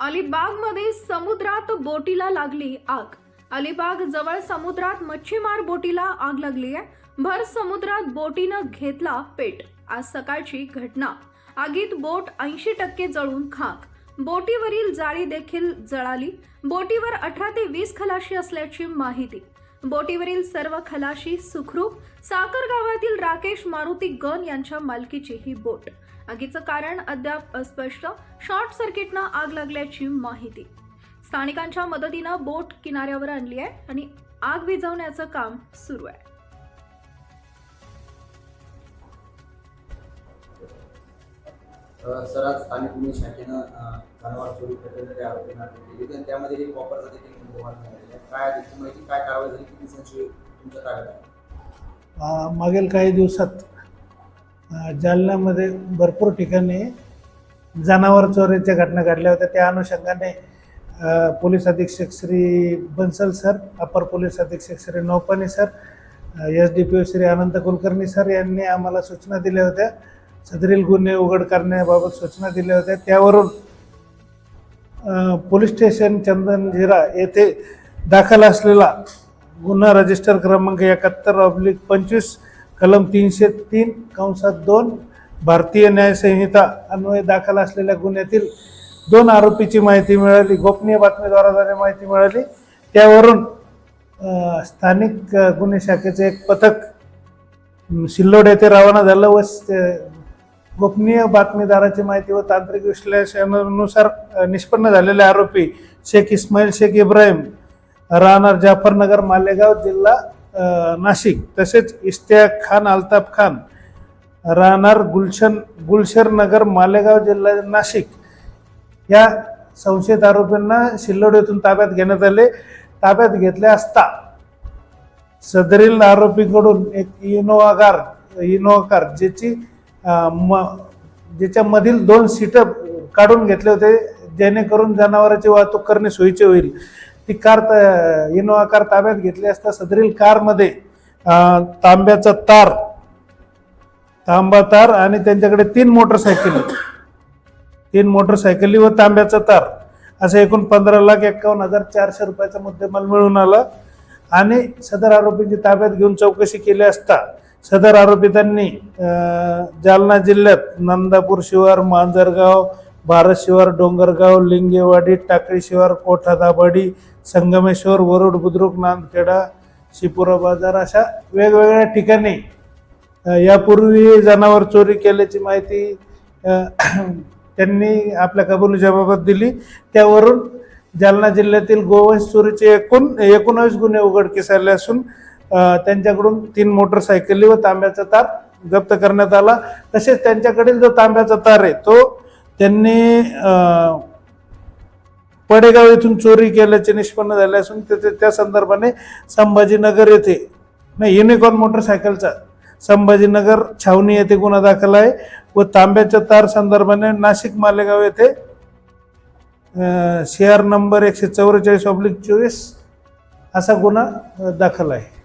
अलिबागमध्ये समुद्रात बोटीला लागली आग. अलिबाग जवळ समुद्रात मच्छीमार बोटीला आग लागली आहे. भर समुद्रात बोटीनं घेतला पेट. आज सकाळची घटना. आगीत बोट ऐंशी टक्के जळून खाक. बोटीवरील जाळी देखील जळाली. बोटीवर अठरा ते वीस खलाशी असल्याची माहिती. बोटीवरील सर्व खलाशी सुखरूप साकर गावातील राकेश मारुती गन यांच्या मालकीची ही बोट. आगीचं कारण अद्याप अस्पष्ट. शॉर्ट सर्किटनं आग लागल्याची माहिती. स्थानिकांच्या मदतीनं बोट किनाऱ्यावर आणली आहे आणि आग विझवण्याचं काम सुरू आहे. सर आज स्थानिक गुन्हे शाखेनं जनावर चोरी प्रकरणाचे आरोपींना अटक केली होती आणि त्यामध्ये एक वापरचा देखील आहे. काय त्याची माहिती? काय कारवाई झाली? किती संशय तुमच्या ताब्यात आहे? मागील काही दिवसात जालन्यामध्ये भरपूर ठिकाणी जनावर चोरीच्या घटना घडल्या होत्या. त्या अनुषंगाने पोलीस अधीक्षक श्री बन्सल सर अपर पोलीस अधीक्षक Shri Naupani sir S D P O Shri Anant Kulkarni sir यांनी आम्हाला सूचना दिल्या होत्या. सदरील गुन्हे उघड करण्याबाबत सूचना दिल्या होत्या. त्यावरून पोलीस स्टेशन चंदनझिरा येथे दाखल असलेला गुन्हा रजिस्टर क्रमांक एकाहत्तर ऑब्लिक पंचवीस कलम तीनशे तीन कंसात दोन भारतीय न्यायसंहिता अन्वये दाखल असलेल्या गुन्ह्यातील दोन आरोपीची माहिती मिळाली गोपनीय बातमीद्वाराद्वारे माहिती मिळाली. त्यावरून स्थानिक गुन्हे शाखेचे एक पथक सिल्लोड येथे रवाना झालं व गोपनीय बातमीदाराची माहिती व तांत्रिक विश्लेषणानुसार निष्पन्न झालेले आरोपी शेख इस्माईल शेख इब्राहिम राहणार जाफरनगर मालेगाव जिल्हा नाशिक तसेच इश्तियाक खान अल्ताफ खान राहणार गुलशन गुलशर नगर मालेगाव जिल्हा नाशिक या संशयित आरोपींना सिल्लोड येथून ताब्यात घेण्यात आले. ताब्यात घेतले असता सदरील आरोपीकडून एक इनोवा कार इनोवा कार ज्याची म ज्याच्यामधील दोन सीटं काढून घेतले होते जेणेकरून जनावरांची वाहतूक करणे सोयीचे होईल. ती कार त- इनोवा कार ताब्यात घेतली असता सदरील कारमध्ये तांब्याचा तार तांबा तार आणि त्यांच्याकडे तीन मोटरसायकली तीन मोटरसायकली व तांब्याचा तार. असं एकूण पंधरा लाख एक्कावन्न हजार चारशे रुपयाचा मुद्देमाल मिळून आला. आणि सदर आरोपींची ताब्यात घेऊन चौकशी केली असता सदर आरोपितांनी जालना जिल्ह्यात नंदापूर शिवार मांजरगाव भारत शिवार डोंगरगाव लिंगेवाडी टाकळी शिवार कोठा दाभाडी संगमेश्वर वरुड बुद्रुक नांदखेडा शिपुरा बाजार अशा वेगवेगळ्या ठिकाणी यापूर्वी जनावर चोरी केल्याची माहिती त्यांनी आपल्या कबुलीच्या दिली. त्यावरून जालना जिल्ह्यातील गोवंश चोरीचे एकूण एकोणावीस गुन्हे उघडकीस आले असून त्यांच्याकडून तीन मोटरसायकली व तांब्याचा तार जप्त करण्यात आला. तसेच त्यांच्याकडील जो तांब्याचा तार आहे तो त्यांनी पडेगाव येथून चोरी केल्याचे निष्पन्न झाले असून त्याचे त्या संदर्भाने संभाजीनगर येथे नाही युनिकॉर्न मोटरसायकलचा संभाजीनगर छावणी येथे गुन्हा दाखल आहे व तांब्याच्या तार संदर्भाने नाशिक मालेगाव येथे सी आर नंबर एकशे चौवेचाळीस ऑब्लिक चोवीस असा गुन्हा दाखल आहे.